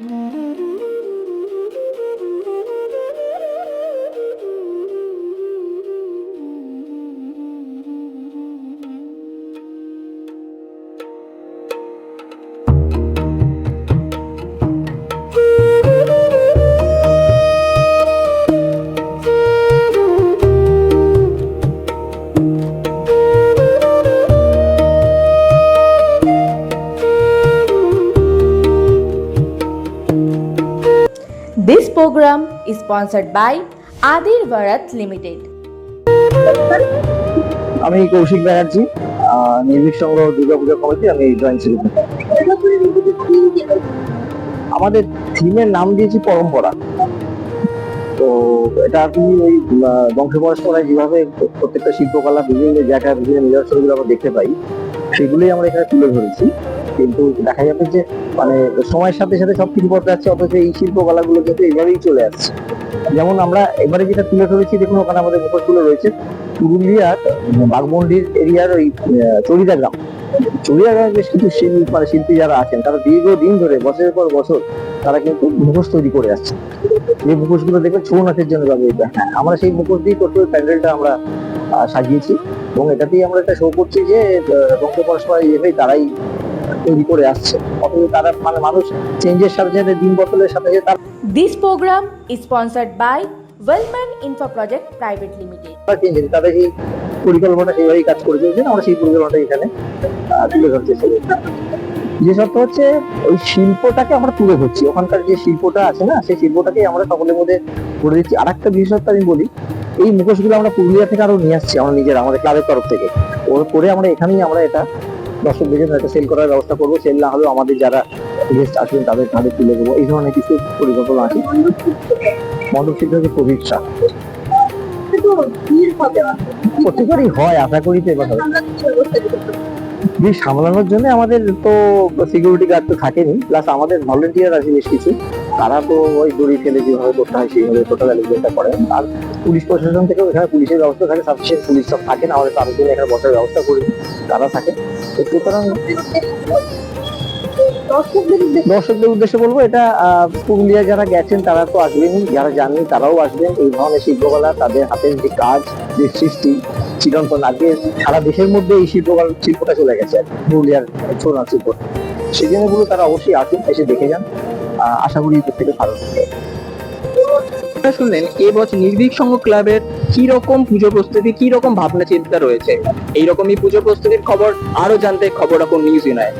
Mm-hmm. This program is sponsored by Adir Bharat Limited. আমি Kaushik Banerjee Nirbhik Sangha Durga Puja committee, আমি joint secretary আমাদের থিমের নাম দিয়েছি পরম্পরা। তো এটা কি ওই বংশ পরম্পরায় যেভাবে প্রত্যেকটা শিল্পকলা বিভিন্ন জায়গায়, বিভিন্ন নিদর্শনগুলো আমরা দেখতে পাই, সেগুলোই আমরা এখানে তুলে ধরেছি। কিন্তু দেখা যাবে যে মানে সময়ের সাথে সাথে সব কিছু যাচ্ছে অথচ এই শিল্পকলাগুলো কিন্তু এইভাবেই চলে আসছে। যেমন আমরা এবারে যেটা তুলে ধরেছি দেখুন ওখানে আমাদের মুখোশগুলো রয়েছে। পুরুলিয়ার বাগমন্ডির এরিয়ার ওই চড়িদা গ্রাম। চড়িদা গ্রামে বেশ কিছু শিল্পী মানে শিল্পী যারা আছেন তারা দীর্ঘদিন ধরে বছরের পর বছর তারা কিন্তু মুখোশ তৈরি করে আসছে যে মুখোশগুলো দেখবেন ছৌ নাচের জন্য ব্যবহৃত। হ্যাঁ, আমরা সেই মুখোশ দিয়ে টোটাল প্যান্ডেলটা আমরা সাজিয়েছি। এবং এটাতেই আমরা একটা শো করছি যে বঙ্গ পরস্পর এভাবেই তারাই তৈরি করে আসছে। অথচ তারা মানে মানুষ চেঞ্জের সাথে সাথে দিন বদলের সাথে সাথে This program is sponsored by Wellman Info Project Private Limited. তারা চেঞ্জ তাদের এই পরিকল্পনা সেইভাবেই কাজ করে চলছে। আমরা সেই পরিকল্পনাটা এখানে তুলে ধরতে চাই। যে সত্য হচ্ছে ওই শিল্পটাকে আমরা তুলে ধরছি। ওখানকার যে শিল্পটা আছে না সেই শিল্পটাকে আমরা সকলের মধ্যে করে দিচ্ছি। আর একটা বিশেষত্ব আমি বলি এই মুখোশগুলো আমরা পুরুলিয়া থেকে আরও নিয়ে আসছি আমরা নিজেরা আমাদের ক্লাবের তরফ থেকে। ওর করে আমরা এখানেই আমরা এটা দর্শকদের জন্য একটা সেল করার ব্যবস্থা করব। সেল না হলেও আমাদের যারা গেস্ট আসবেন, তাদের তাদের তুলে দেবো। এই ধরনের কিছু পরিকল্পনা আছে? শিল্পী হচ্ছে হয়, আশা করি তো এবার ভিড় সামলানোর জন্য আমাদের তো সিকিউরিটি গার্ড তো থাকেনি। প্লাস আমাদের ভলেন্টিয়ার আছে বেশ কিছু। তারা তো ওই দড়ি ফেলে যেভাবে করতে হয়, সেইভাবে টোটাল আর পুলিশ প্রশাসন থেকেও এখানে পুলিশের ব্যবস্থা থাকে। সাফিসিয়েন্ট পুলিশ সব না আমাদের তাদের জন্য এখানে বসার ব্যবস্থা করি। তারা থাকে। তো সুতরাং দর্শকদের উদ্দেশ্যে বলব এটা পুরুলিয়া যারা গেছেন তারা তো আসবেনই। যারা জানেন তারাও আসবেন। এই ধরনের শিল্পকলা তাদের হাতের যে কাজ যে সৃষ্টি চিরন্তন আজকে সারা দেশের মধ্যে এই শিল্পকলা শিল্পটা চলে গেছে পুরুলিয়ার ছৌ শিল্প। সেই জন্য তারা অবশ্যই আসুন এসে দেখে যান। আহ, আশা করি প্রত্যেকে ভালো থাকবে আপনারা শুনলেন এবছর নির্ভীক সংঘ ক্লাবের কি রকম পুজো প্রস্তুতি কি রকম ভাবনা চিন্তা রয়েছে? এইরকমই পুজো প্রস্তুতির খবর আরও জানতে খবর রাখুন নিউজ ইউনাইট